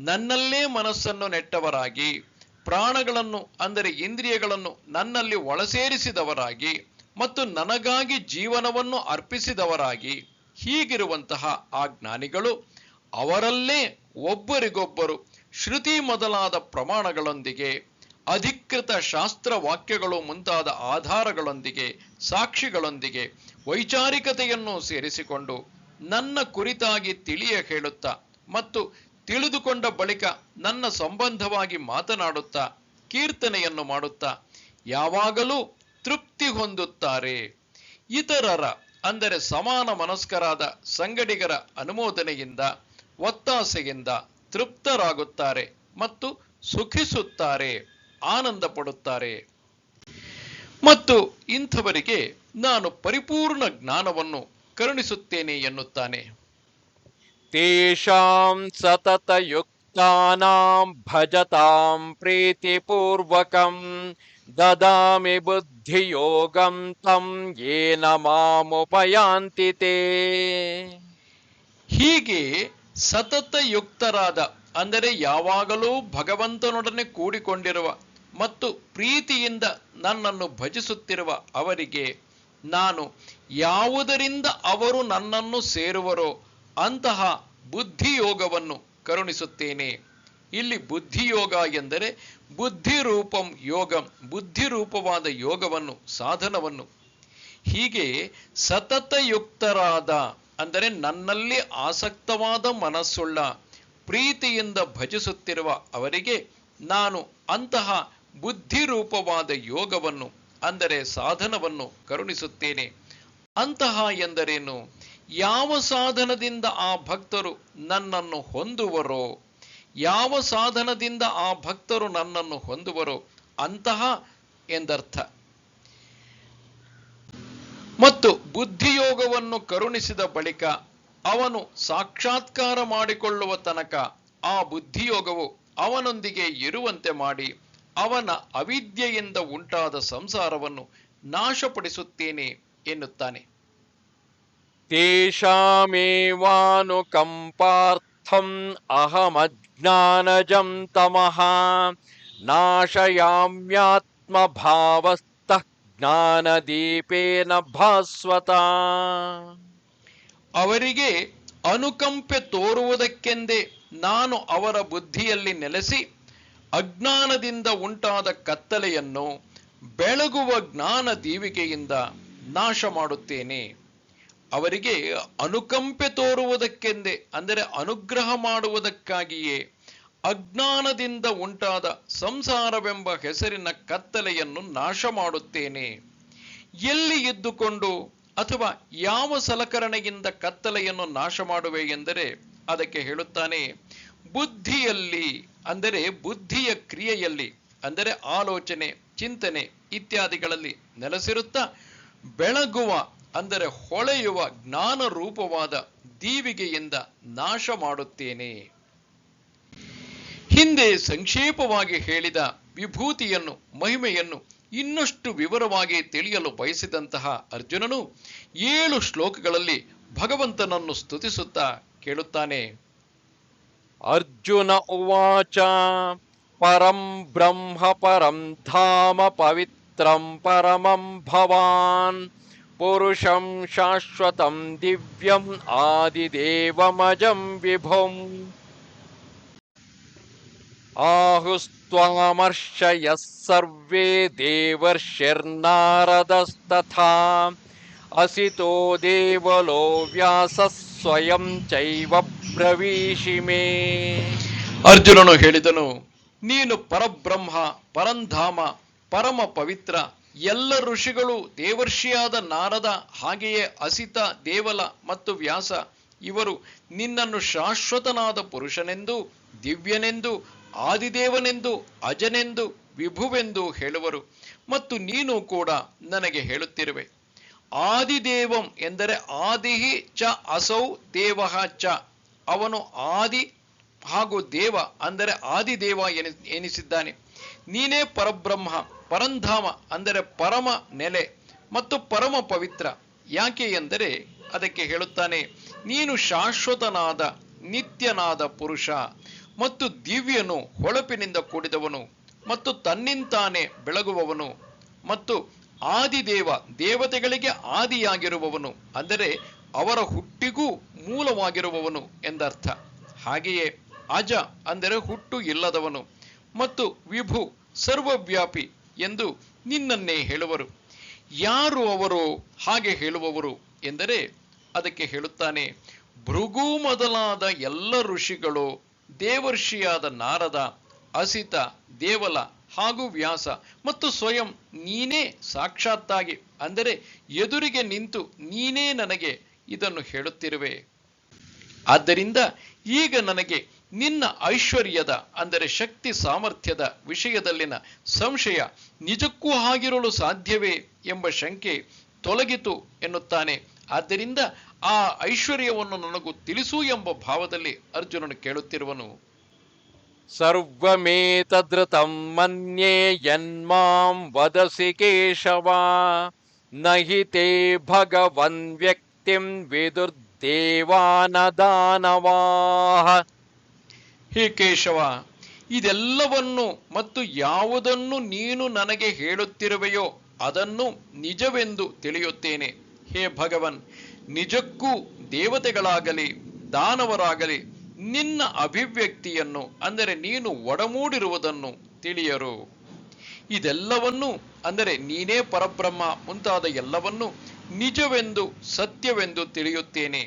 ನನ್ನಲ್ಲೇ ಮನಸ್ಸನ್ನು ನೆಟ್ಟವರಾಗಿ, ಪ್ರಾಣಗಳನ್ನು ಅಂದರೆ ಇಂದ್ರಿಯಗಳನ್ನು ನನ್ನಲ್ಲಿ ಒಳಸೇರಿಸಿದವರಾಗಿ ಮತ್ತು ನನಗಾಗಿ ಜೀವನವನ್ನು ಅರ್ಪಿಸಿದವರಾಗಿ. ಹೀಗಿರುವಂತಹ ಆ ಜ್ಞಾನಿಗಳು ಅವರಲ್ಲೇ ಒಬ್ಬರಿಗೊಬ್ಬರು ಶ್ರುತಿ ಮೊದಲಾದ ಪ್ರಮಾಣಗಳೊಂದಿಗೆ, ಅಧಿಕೃತ ಶಾಸ್ತ್ರ ವಾಕ್ಯಗಳು ಮುಂತಾದ ಆಧಾರಗಳೊಂದಿಗೆ, ಸಾಕ್ಷಿಗಳೊಂದಿಗೆ ವೈಚಾರಿಕತೆಯನ್ನು ಸೇರಿಸಿಕೊಂಡು ನನ್ನ ಕುರಿತಾಗಿ ತಿಳಿಯ ಹೇಳುತ್ತಾ ಮತ್ತು ತಿಳಿದುಕೊಂಡ ಬಳಿಕ ನನ್ನ ಸಂಬಂಧವಾಗಿ ಮಾತನಾಡುತ್ತಾ, ಕೀರ್ತನೆಯನ್ನು ಮಾಡುತ್ತಾ, ಯಾವಾಗಲೂ ತೃಪ್ತಿ ಹೊಂದುತ್ತಾರೆ. ಇತರರ ಅಂದರೆ ಸಮಾನ ಮನಸ್ಕರಾದ ಸಂಗಡಿಗರ ಅನುಮೋದನೆಯಿಂದ, ಒತ್ತಾಸೆಯಿಂದ ತೃಪ್ತರಾಗುತ್ತಾರೆ ಮತ್ತು ಸುಖಿಸುತ್ತಾರೆ ಆನಂದ ಪಡುತ್ತಾರೆ ಮತ್ತು ಇಂಥವರಿಗೆ ನಾನು ಪರಿಪೂರ್ಣ ಜ್ಞಾನವನ್ನು ಕರುಣಿಸುತ್ತೇನೆ ಎನ್ನುತ್ತಾನೆ. ತೇಷಾಂ ಸತತಯುಕ್ತಾನಾಂ ಭಜತಾಂ ಪ್ರೀತಿಪೂರ್ವಕಂ ದದಾಮಿ ಬುದ್ಧಿಯೋಗಂ ತಂ येन ಮಾಮುಪಯಾಂತಿ ಹೀಗೆ ಸತತ ಯುಕ್ತರಾದ ಅಂದರೆ ಯಾವಾಗಲೂ ಭಗವಂತನೊಡನೆ ಕೂಡಿಕೊಂಡಿರುವ ಮತ್ತು ಪ್ರೀತಿಯಿಂದ ನನ್ನನ್ನು ಭಜಿಸುತ್ತಿರುವ ಅವರಿಗೆ ನಾನು ಯಾವುದರಿಂದ ಅವರು ನನ್ನನ್ನು ಸೇರುವರೋ ಅಂತಹ ಬುದ್ಧಿಯೋಗವನ್ನು ಕರುಣಿಸುತ್ತೇನೆ. ಇಲ್ಲಿ ಬುದ್ಧಿಯೋಗ ಎಂದರೆ ಬುದ್ಧಿರೂಪಂ ಯೋಗಂ, ಬುದ್ಧಿರೂಪವಾದ ಯೋಗವನ್ನು, ಸಾಧನವನ್ನು. ಹೀಗೆ ಸತತಯುಕ್ತರಾದ, ಅಂದರೆ ನನ್ನಲ್ಲಿ ಆಸಕ್ತವಾದ ಮನಸ್ಸುಳ್ಳ, ಪ್ರೀತಿಯಿಂದ ಭಜಿಸುತ್ತಿರುವ ಅವರಿಗೆ ನಾನು ಅಂತಹ ಬುದ್ಧಿರೂಪವಾದ ಯೋಗವನ್ನು, ಅಂದರೆ ಸಾಧನವನ್ನು ಕರುಣಿಸುತ್ತೇನೆ. ಅಂತಹ ಎಂದರೇನು? ಯಾವ ಸಾಧನದಿಂದ ಆ ಭಕ್ತರು ನನ್ನನ್ನು ಹೊಂದುವರೋ ಯಾವ ಸಾಧನದಿಂದ ಆ ಭಕ್ತರು ನನ್ನನ್ನು ಹೊಂದುವರು? ಅಂತಹ ಎಂದರ್ಥ. ಮತ್ತು ಬುದ್ಧಿಯೋಗವನ್ನು ಕರುಣಿಸಿದ ಬಳಿಕ ಅವನು ಸಾಕ್ಷಾತ್ಕಾರ ಮಾಡಿಕೊಳ್ಳುವ ತನಕ ಆ ಬುದ್ಧಿಯೋಗವು ಅವನೊಂದಿಗೆ ಇರುವಂತೆ ಮಾಡಿ ಅವನ ಅವಿದ್ಯೆಯಿಂದ ಉಂಟಾದ ಸಂಸಾರವನ್ನು ನಾಶಪಡಿಸುತ್ತೇನೆ ಎನ್ನುತ್ತಾನೆ. ತೇಷಾಮೇವಾನುಕಂಪಾರ್ಥಂ ಅಹಮಜ್ಞಾನಜಂ ತಮಃ ನಾಶಯಾಮ್ಯಾತ್ಮಭಾವಸ್ಥ ಜ್ಞಾನದೀಪೇನ ಭಾಸ್ವತ ಅವರಿಗೆ ಅನುಕಂಪೆ ತೋರುವುದಕ್ಕೆಂದೇ ನಾನು ಅವರ ಬುದ್ಧಿಯಲ್ಲಿ ನೆಲೆಸಿ ಅಜ್ಞಾನದಿಂದ ಉಂಟಾದ ಕತ್ತಲೆಯನ್ನು ಬೆಳಗುವ ಜ್ಞಾನ ದೀವಿಕೆಯಿಂದ ನಾಶ ಮಾಡುತ್ತೇನೆ. ಅವರಿಗೆ ಅನುಕಂಪೆ ತೋರುವುದಕ್ಕೆಂದೇ, ಅಂದರೆ ಅನುಗ್ರಹ ಮಾಡುವುದಕ್ಕಾಗಿಯೇ ಅಜ್ಞಾನದಿಂದ ಉಂಟಾದ ಸಂಸಾರವೆಂಬ ಹೆಸರಿನ ಕತ್ತಲೆಯನ್ನು ನಾಶ ಮಾಡುತ್ತೇನೆ. ಎಲ್ಲಿ ಇದ್ದುಕೊಂಡು ಅಥವಾ ಯಾವ ಸಲಕರಣೆಯಿಂದ ಕತ್ತಲೆಯನ್ನು ನಾಶ ಮಾಡುವೆ ಎಂದರೆ ಅದಕ್ಕೆ ಹೇಳುತ್ತಾನೆ, ಬುದ್ಧಿಯಲ್ಲಿ, ಅಂದರೆ ಬುದ್ಧಿಯ ಕ್ರಿಯೆಯಲ್ಲಿ, ಅಂದರೆ ಆಲೋಚನೆ, ಚಿಂತನೆ ಇತ್ಯಾದಿಗಳಲ್ಲಿ ನೆಲೆಸಿರುತ್ತಾ ಬೆಳಗುವ ಅಂದರೆ ಹೊಳೆಯುವ ಜ್ಞಾನ ರೂಪವಾದ ದೀವಿಗೆಯಿಂದ ನಾಶ ಮಾಡುತ್ತೇನೆ. ಹಿಂದೆ ಸಂಕ್ಷೇಪವಾಗಿ ಹೇಳಿದ ವಿಭೂತಿಯನ್ನು, ಮಹಿಮೆಯನ್ನು ಇನ್ನಷ್ಟು ವಿವರವಾಗಿ ತಿಳಿಯಲು ಬಯಸಿದಂತಹ ಅರ್ಜುನನು ಏಳು ಶ್ಲೋಕಗಳಲ್ಲಿ ಭಗವಂತನನ್ನು ಸ್ತುತಿಸುತ್ತಾ ಕೇಳುತ್ತಾನೆ. ಅರ್ಜುನ ಉವಾಚ, ಪರಂ ಬ್ರಹ್ಮ ಪರಂ ಧಾಮ ಪವಿತ್ರಂ ಪರಮಂ ಭವಾನ್. ಪುರುಷಂ ಶಾಶ್ವತಂ ದಿವ್ಯಂ ಆದಿದೇವಮಜಂ ವಿಭುಂ ಆಹುಸ್ತ್ವಾಮರ್ಷಯಃ ಸರ್ವೇ ದೇವರ್ಷಿರ್ನಾರದಸ್ತಥಾ ಅಸಿತೋ ದೇವಲೋ ವ್ಯಾಸ ಸ್ವಯಂ ಚೈವ ಪ್ರವೀಶಿಮೇ ಅರ್ಜುನನು ಹೇಳಿದನು, ನೀನು ಪರಬ್ರಹ್ಮ, ಪರಂಧಾಮ, ಪರಮ ಪವಿತ್ರ ಎಲ್ಲ ಋಷಿಗಳು ದೇವರ್ಷಿಯಾದ ನಾರದ ಹಾಗೆಯೇ ಅಸಿತ, ದೇವಲ ಮತ್ತು ವ್ಯಾಸ. ಇವರು ನಿನ್ನನ್ನು ಶಾಶ್ವತನಾದ ಪುರುಷನೆಂದು, ದಿವ್ಯನೆಂದು, ಆದಿದೇವನೆಂದು, ಅಜನೆಂದು, ವಿಭುವೆಂದು ಹೇಳುವರು. ಮತ್ತು ನೀನು ಕೂಡ ನನಗೆ ಹೇಳುತ್ತಿರುವೆ. ಆದಿದೇವಂ ಎಂದರೆ ಆದಿಹಿ ಚ ಅಸೌ ದೇವಃ ಚ. ಅವನು ಆದಿ ಹಾಗೂ ದೇವ ಅಂದರೆ ಆದಿದೇವ ಎನಿ, ಎನಿಸಿದ್ದಾನೆ. ನೀನೇ ಪರಬ್ರಹ್ಮ. ಪರಂಧಾಮ ಅಂದರೆ ಪರಮ ನೆಲೆ ಮತ್ತು ಪರಮ ಪವಿತ್ರ. ಯಾಕೆ ಎಂದರೆ ಅದಕ್ಕೆ ಹೇಳುತ್ತಾನೆ, ನೀನು ಶಾಶ್ವತನಾದ, ನಿತ್ಯನಾದ ಪುರುಷ ಮತ್ತು ದಿವ್ಯನು ಹೊಳಪಿನಿಂದ ಕೂಡಿದವನು ಮತ್ತು ತನ್ನಿಂತಾನೆ ಬೆಳಗುವವನು ಮತ್ತು ಆದಿದೇವ ದೇವತೆಗಳಿಗೆ ಆದಿಯಾಗಿರುವವನು ಅಂದರೆ ಅವರ ಹುಟ್ಟಿಗೂ ಮೂಲವಾಗಿರುವವನು ಎಂದರ್ಥ. ಹಾಗೆಯೇ ಅಜ ಅಂದರೆ ಹುಟ್ಟು ಇಲ್ಲದವನು ಮತ್ತು ವಿಭು ಸರ್ವವ್ಯಾಪಿ ಎಂದು ನಿನ್ನನ್ನೇ ಹೇಳುವರು. ಯಾರು ಅವರು ಹಾಗೆ ಹೇಳುವವರು ಎಂದರೆ ಅದಕ್ಕೆ ಹೇಳುತ್ತಾನೆ, ಭೃಗು ಮೊದಲಾದ ಎಲ್ಲ ಋಷಿಗಳು, ದೇವರ್ಷಿಯಾದ ನಾರದ, ಅಸಿತ, ದೇವಲ ಹಾಗೂ ವ್ಯಾಸ ಮತ್ತು ಸ್ವಯಂ ನೀನೇ ಸಾಕ್ಷಾತ್ತಾಗಿ, ಅಂದರೆ ಎದುರಿಗೆ ನಿಂತು ನೀನೇ ನನಗೆ ಇದನ್ನು ಹೇಳುತ್ತಿರುವೆ. ಆದ್ದರಿಂದ ಈಗ ನನಗೆ ನಿನ್ನ ಐಶ್ವರ್ಯದ, ಅಂದರೆ ಶಕ್ತಿ ಸಾಮರ್ಥ್ಯದ ವಿಷಯದಲ್ಲಿನ ಸಂಶಯ ನಿಜಕ್ಕೂ ಆಗಿರಲು ಸಾಧ್ಯವೇ ಎಂಬ ಶಂಕೆ ತೊಲಗಿತು ಎನ್ನುತ್ತಾನೆ. ಆದ್ದರಿಂದ ಆ ಐಶ್ವರ್ಯವನ್ನು ನನಗೂ ತಿಳಿಸು ಎಂಬ ಭಾವದಲ್ಲಿ ಅರ್ಜುನನು ಕೇಳುತ್ತಿರುವನು. ಸರ್ವಮೇತದೃತಂ ಮನ್ಯೇ ಯನ್ಮಾಂ ವದಸಿ ಕೇಶವ ನಹಿತೆ ಭಗವನ್ ವ್ಯಕ್ತಿಂ ವಿದುರ್ದೇವಾನದಾನವಾಹ ಹೇ ಕೇಶವ, ಇದೆಲ್ಲವನ್ನು ಮತ್ತು ಯಾವುದನ್ನು ನೀನು ನನಗೆ ಹೇಳುತ್ತಿರುವೆಯೋ ಅದನ್ನು ನಿಜವೆಂದು ತಿಳಿಯುತ್ತೇನೆ. ಹೇ ಭಗವನ್, ನಿಜಕ್ಕೂ ದೇವತೆಗಳಾಗಲಿ, ದಾನವರಾಗಲಿ, ನಿನ್ನ ಅಭಿವ್ಯಕ್ತಿಯನ್ನು, ಅಂದರೆ ನೀನು ಒಡಮೂಡಿರುವುದನ್ನು ತಿಳಿಯರು. ಇದೆಲ್ಲವನ್ನು, ಅಂದರೆ ನೀನೇ ಪರಬ್ರಹ್ಮ ಮುಂತಾದ ಎಲ್ಲವನ್ನು ನಿಜವೆಂದು, ಸತ್ಯವೆಂದು ತಿಳಿಯುತ್ತೇನೆ.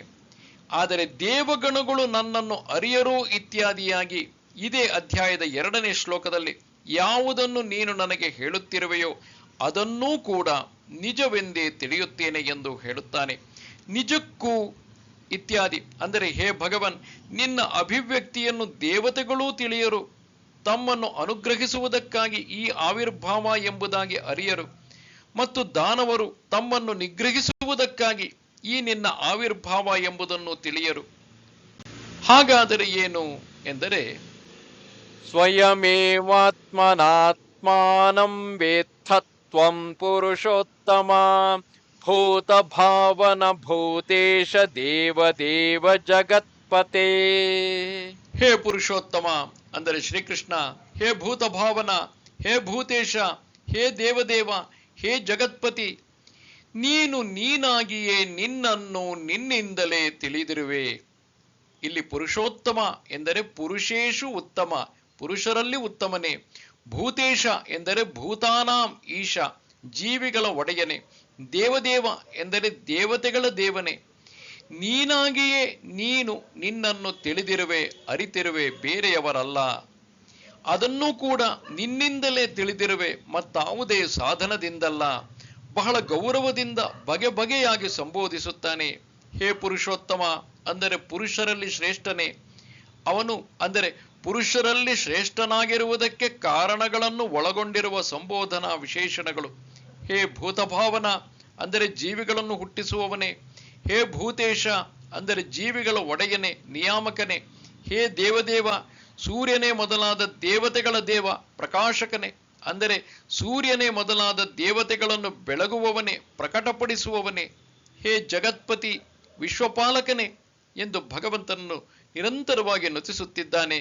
ಆದರೆ ದೇವಗಣಗಳು ನನ್ನನ್ನು ಅರಿಯರು ಇತ್ಯಾದಿಯಾಗಿ ಇದೇ ಅಧ್ಯಾಯದ ಎರಡನೇ ಶ್ಲೋಕದಲ್ಲಿ ಯಾವುದನ್ನು ನೀನು ನನಗೆ ಹೇಳುತ್ತಿರುವೆಯೋ ಅದನ್ನೂ ಕೂಡ ನಿಜವೆಂದೇ ತಿಳಿಯುತ್ತೇನೆ ಎಂದು ಹೇಳುತ್ತಾನೆ. ನಿಜಕ್ಕೂ ಇತ್ಯಾದಿ. ಅಂದರೆ ಹೇ ಭಗವನ್, ನಿನ್ನ ಅಭಿವ್ಯಕ್ತಿಯನ್ನು ದೇವತೆಗಳೂ ತಿಳಿಯರು. ತಮ್ಮನ್ನು ಅನುಗ್ರಹಿಸುವುದಕ್ಕಾಗಿ ಈ ಆವಿರ್ಭಾವ ಎಂಬುದಾಗಿ ಅರಿಯರು. ಮತ್ತು ದಾನವರು ತಮ್ಮನ್ನು ನಿಗ್ರಹಿಸುವುದಕ್ಕಾಗಿ ಈ ನಿನ್ನ ಆವಿರ್ಭಾವ ಎಂಬುದನ್ನು ತಿಳಿಯರು. ಹಾಗಾದರೆ ಏನು ಎಂದರೆ ಸ್ವಯಮೇವಾತ್ಮನಾತ್ಮಾನಂ ವೇತ್ಥತ್ವಂ ಪುರುಷೋತ್ತಮ ಭೂತಭಾವನ ಭೂತೇಶ ದೇವ ದೇವ ಜಗತ್ಪತೆ. ಹೇ ಪುರುಷೋತ್ತಮ ಅಂದರೆ ಶ್ರೀಕೃಷ್ಣ ಹೇ ಭೂತಭಾವನ ಹೇ ಭೂತೇಶ ಹೇ ದೇವದೇವ ಹೇ ಜಗತ್ಪತಿ ನೀನು ನೀನಾಗಿಯೇ ನಿನ್ನನ್ನು ನಿನ್ನಿಂದಲೇ ತಿಳಿದಿರುವೆ. ಇಲ್ಲಿ ಪುರುಷೋತ್ತಮ ಎಂದರೆ ಪುರುಷೇಶು ಉತ್ತಮ, ಪುರುಷರಲ್ಲಿ ಉತ್ತಮನೇ. ಭೂತೇಶ ಎಂದರೆ ಭೂತಾನಾಂ ಈಶ, ಜೀವಿಗಳ ಒಡೆಯನೆ. ದೇವದೇವ ಎಂದರೆ ದೇವತೆಗಳ ದೇವನೇ. ನೀನಾಗಿಯೇ ನೀನು ನಿನ್ನನ್ನು ತಿಳಿದಿರುವೆ, ಅರಿತಿರುವೆ, ಬೇರೆಯವರಲ್ಲ. ಅದನ್ನೂ ಕೂಡ ನಿನ್ನಿಂದಲೇ ತಿಳಿದಿರುವೆ, ಮತ್ತಾವುದೇ ಸಾಧನದಿಂದಲ್ಲ. ಬಹಳ ಗೌರವದಿಂದ ಬಗೆ ಬಗೆಯಾಗಿ ಸಂಬೋಧಿಸುತ್ತಾನೆ. ಹೇ ಪುರುಷೋತ್ತಮ, ಅಂದರೆ ಪುರುಷರಲ್ಲಿ ಶ್ರೇಷ್ಠನೇ. ಅವನು, ಅಂದರೆ ಪುರುಷರಲ್ಲಿ ಶ್ರೇಷ್ಠನಾಗಿರುವುದಕ್ಕೆ ಕಾರಣಗಳನ್ನು ಒಳಗೊಂಡಿರುವ ಸಂಬೋಧನಾ ವಿಶೇಷಣಗಳು. ಹೇ ಭೂತಭಾವನ, ಅಂದರೆ ಜೀವಿಗಳನ್ನು ಹುಟ್ಟಿಸುವವನೇ. ಹೇ ಭೂತೇಶ, ಅಂದರೆ ಜೀವಿಗಳ ಒಡೆಯನೆ, ನಿಯಾಮಕನೇ. ಹೇ ದೇವದೇವ, ಸೂರ್ಯನೇ ಮೊದಲಾದ ದೇವತೆಗಳ ದೇವ, ಪ್ರಕಾಶಕನೇ. ಅಂದರೆ ಸೂರ್ಯನೇ ಮೊದಲಾದ ದೇವತೆಗಳನ್ನು ಬೆಳಗುವವನೇ, ಪ್ರಕಟಪಡಿಸುವವನೇ, ಹೇ ಜಗತ್ಪತಿ, ವಿಶ್ವಪಾಲಕನೇ ಎಂದು ಭಗವಂತನನ್ನು ನಿರಂತರವಾಗಿ ನುತಿಸುತ್ತಿದ್ದಾನೆ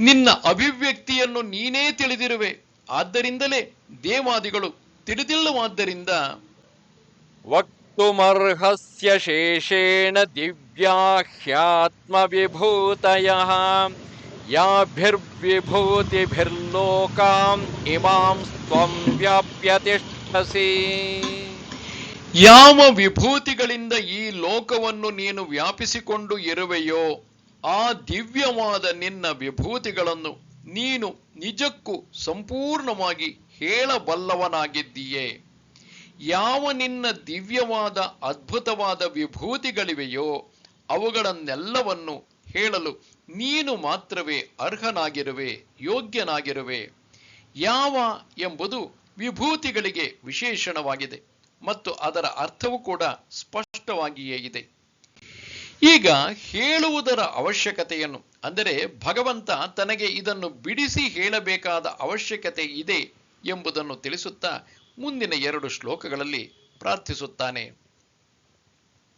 ನಿನ್ನ ಅಭಿವ್ಯಕ್ತಿಯನ್ನು ನೀನೇ ತಿಳಿದಿರುವೆ. ಆದ್ದರಿಂದಲೇ ದೇವಾದಿಗಳು ತಿಳಿದಿಲ್ಲವಾದ್ದರಿಂದ. ವಕ್ತುಮರ್ಹಸ್ಯ ಶೇಷೇಣ ದಿವ್ಯಾಹ್ಯಾತ್ಮ ವಿಭೂತಯ ಯಾಭಿರ್ವಿಭೂತಿಭಿರ್ಲೋಕಾಂ ಇಮಾಂ ತ್ವಂ ವ್ಯಾಪ್ಯತಿಷ್ಠಸಿ. ಯಾವ ವಿಭೂತಿಗಳಿಂದ ಈ ಲೋಕವನ್ನು ನೀನು ವ್ಯಾಪಿಸಿಕೊಂಡು ಇರುವೆಯೋ, ಆ ದಿವ್ಯವಾದ ನಿನ್ನ ವಿಭೂತಿಗಳನ್ನು ನೀನು ನಿಜಕ್ಕೂ ಸಂಪೂರ್ಣವಾಗಿ ಹೇಳಬಲ್ಲವನಾಗಿದ್ದೀಯೇ. ಯಾವ ನಿನ್ನ ದಿವ್ಯವಾದ, ಅದ್ಭುತವಾದ ವಿಭೂತಿಗಳಿವೆಯೋ, ಅವುಗಳನ್ನೆಲ್ಲವನ್ನು ಹೇಳಲು ನೀನು ಮಾತ್ರವೇ ಅರ್ಹನಾಗಿರುವೆ, ಯೋಗ್ಯನಾಗಿರುವೆ. ಯಾವ ಎಂಬುದು ವಿಭೂತಿಗಳಿಗೆ ವಿಶೇಷಣವಾಗಿದೆ ಮತ್ತು ಅದರ ಅರ್ಥವೂ ಕೂಡ ಸ್ಪಷ್ಟವಾಗಿಯೇ ಇದೆ. ಈಗ ಹೇಳುವುದರ ಅವಶ್ಯಕತೆಯನ್ನು, ಅಂದರೆ ಭಗವಂತ ತನಗೆ ಇದನ್ನು ಬಿಡಿಸಿ ಹೇಳಬೇಕಾದ ಅವಶ್ಯಕತೆ ಇದೆ ಎಂಬುದನ್ನು ತಿಳಿಸುತ್ತಾ ಮುಂದಿನ ಎರಡು ಶ್ಲೋಕಗಳಲ್ಲಿ ಪ್ರಾರ್ಥಿಸುತ್ತಾನೆ.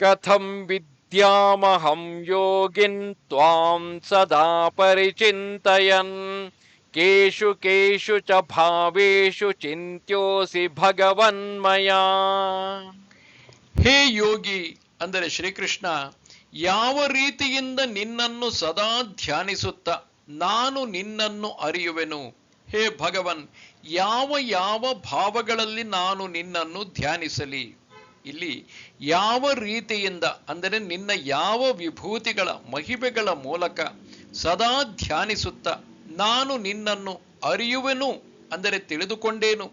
कथं विद्यामहं योगिन् त्वां सदा परिचिन्तयन् केषु केषु च भावेषु चिन्त्योऽसि भगवन्मया ಹೇ ಯೋಗಿ ಅಂದರೆ ಶ್ರೀಕೃಷ್ಣ ಯಾವ ರೀತಿಯಿಂದ ನಿನ್ನನ್ನು ಸದಾ ಧ್ಯಾನಿಸುತ್ತ ನಾನು ನಿನ್ನನ್ನು ಅರಿಯುವೆನು ಹೇ ಭಗವನ್ ಯಾವ ಯಾವ ಭಾವಗಳಲ್ಲಿ ನಾನು ನಿನ್ನನ್ನು ಧ್ಯಾನಿಸಲಿ ಇಲ್ಲಿ ಯಾವ ರೀತಿಯಿಂದ ಅಂದರೆ ನಿನ್ನ ಯಾವ ವಿಭೂತಿಗಳ ಮಹಿಮೆಗಳ ಮೂಲಕ ಸದಾ ಧ್ಯಾನಿಸುತ್ತ ನಾನು ನಿನ್ನನ್ನು ಅರಿಯುವೆನು, ಅಂದರೆ ತಿಳಿದುಕೊಂಡೇನು?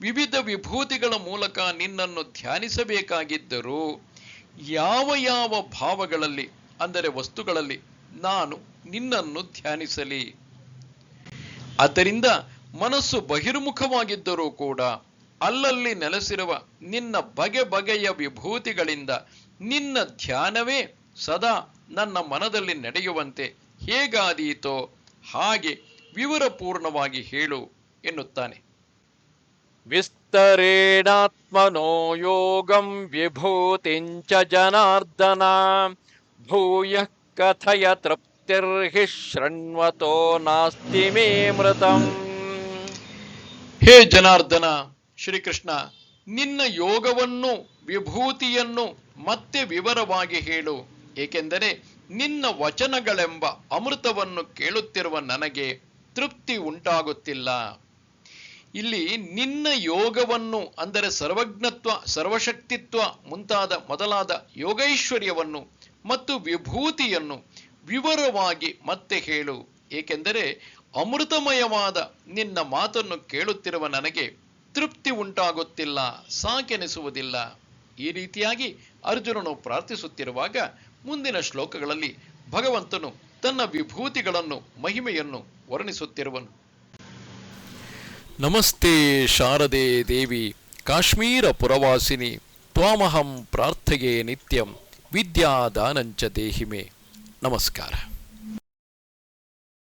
ವಿವಿಧ ವಿಭೂತಿಗಳ ಮೂಲಕ ನಿನ್ನನ್ನು ಧ್ಯಾನಿಸಬೇಕಾಗಿದ್ದರೂ ಯಾವ ಯಾವ ಭಾವಗಳಲ್ಲಿ, ಅಂದರೆ ವಸ್ತುಗಳಲ್ಲಿ ನಾನು ನಿನ್ನನ್ನು ಧ್ಯಾನಿಸಲಿ? ಆದ್ದರಿಂದ ಮನಸ್ಸು ಬಹಿರ್ಮುಖವಾಗಿದ್ದರೂ ಕೂಡ ಅಲ್ಲಲ್ಲಿ ನೆಲೆಸಿರುವ ನಿನ್ನ ಬಗೆ ಬಗೆಯ ವಿಭೂತಿಗಳಿಂದ ನಿನ್ನ ಧ್ಯಾನವೇ ಸದಾ ನನ್ನ ಮನದಲ್ಲಿ ನಡೆಯುವಂತೆ ಹೇಗಾದೀತೋ ಹಾಗೆ ವಿವರಪೂರ್ಣವಾಗಿ ಹೇಳು ಎನ್ನುತ್ತಾನೆ. ವಿಸ್ತರೇಣಾತ್ಮನೋ ಯೋಗಂ ವಿಭೂತಿಂಚ ಜನಾರ್ದನ ಭೂಯ ಕಥಯ ತೃಪ್ತಿರ್ಹಿ ಶೃಣ್ವತೋ ನಾಸ್ತಿ ಮೇ ಮೃತಂ. ಹೇ ಜನಾರ್ದನ ಶ್ರೀಕೃಷ್ಣ, ನಿನ್ನ ಯೋಗವನ್ನು, ವಿಭೂತಿಯನ್ನು ಮತ್ತೆ ವಿವರವಾಗಿ ಹೇಳು. ಏಕೆಂದರೆ ನಿನ್ನ ವಚನಗಳೆಂಬ ಅಮೃತವನ್ನು ಕೇಳುತ್ತಿರುವ ನನಗೆ ತೃಪ್ತಿ ಉಂಟಾಗುತ್ತಿಲ್ಲ. ಇಲ್ಲಿ ನಿನ್ನ ಯೋಗವನ್ನು ಅಂದರೆ ಸರ್ವಜ್ಞತ್ವ, ಸರ್ವಶಕ್ತಿತ್ವ ಮುಂತಾದ ಮೊದಲಾದ ಯೋಗೈಶ್ವರ್ಯವನ್ನು ಮತ್ತು ವಿಭೂತಿಯನ್ನು ವಿವರವಾಗಿ ಮತ್ತೆ ಹೇಳು. ಏಕೆಂದರೆ ಅಮೃತಮಯವಾದ ನಿನ್ನ ಮಾತನ್ನು ಕೇಳುತ್ತಿರುವ ನನಗೆ ತೃಪ್ತಿ ಉಂಟಾಗುತ್ತಿಲ್ಲ, ಸಾಕೆನಿಸುವುದಿಲ್ಲ. ಈ ರೀತಿಯಾಗಿ ಅರ್ಜುನನು ಪ್ರಾರ್ಥಿಸುತ್ತಿರುವಾಗ ಮುಂದಿನ ಶ್ಲೋಕಗಳಲ್ಲಿ ಭಗವಂತನು ತನ್ನ ವಿಭೂತಿಗಳನ್ನು, ಮಹಿಮೆಯನ್ನು ವರ್ಣಿಸುತ್ತಿರುವನು. ನಮಸ್ತೆ ಶಾರದೆ ದೇವಿ, ಕಾಶ್ಮೀರ ಪುರವಾಸಿನಿ, ತ್ವಾಮಹಂ ಪ್ರಾರ್ಥೆಯೇ ನಿತ್ಯಂ, ವಿದ್ಯಾದಾನಂಚ ದೇಹಿಮೆ. ನಮಸ್ಕಾರ.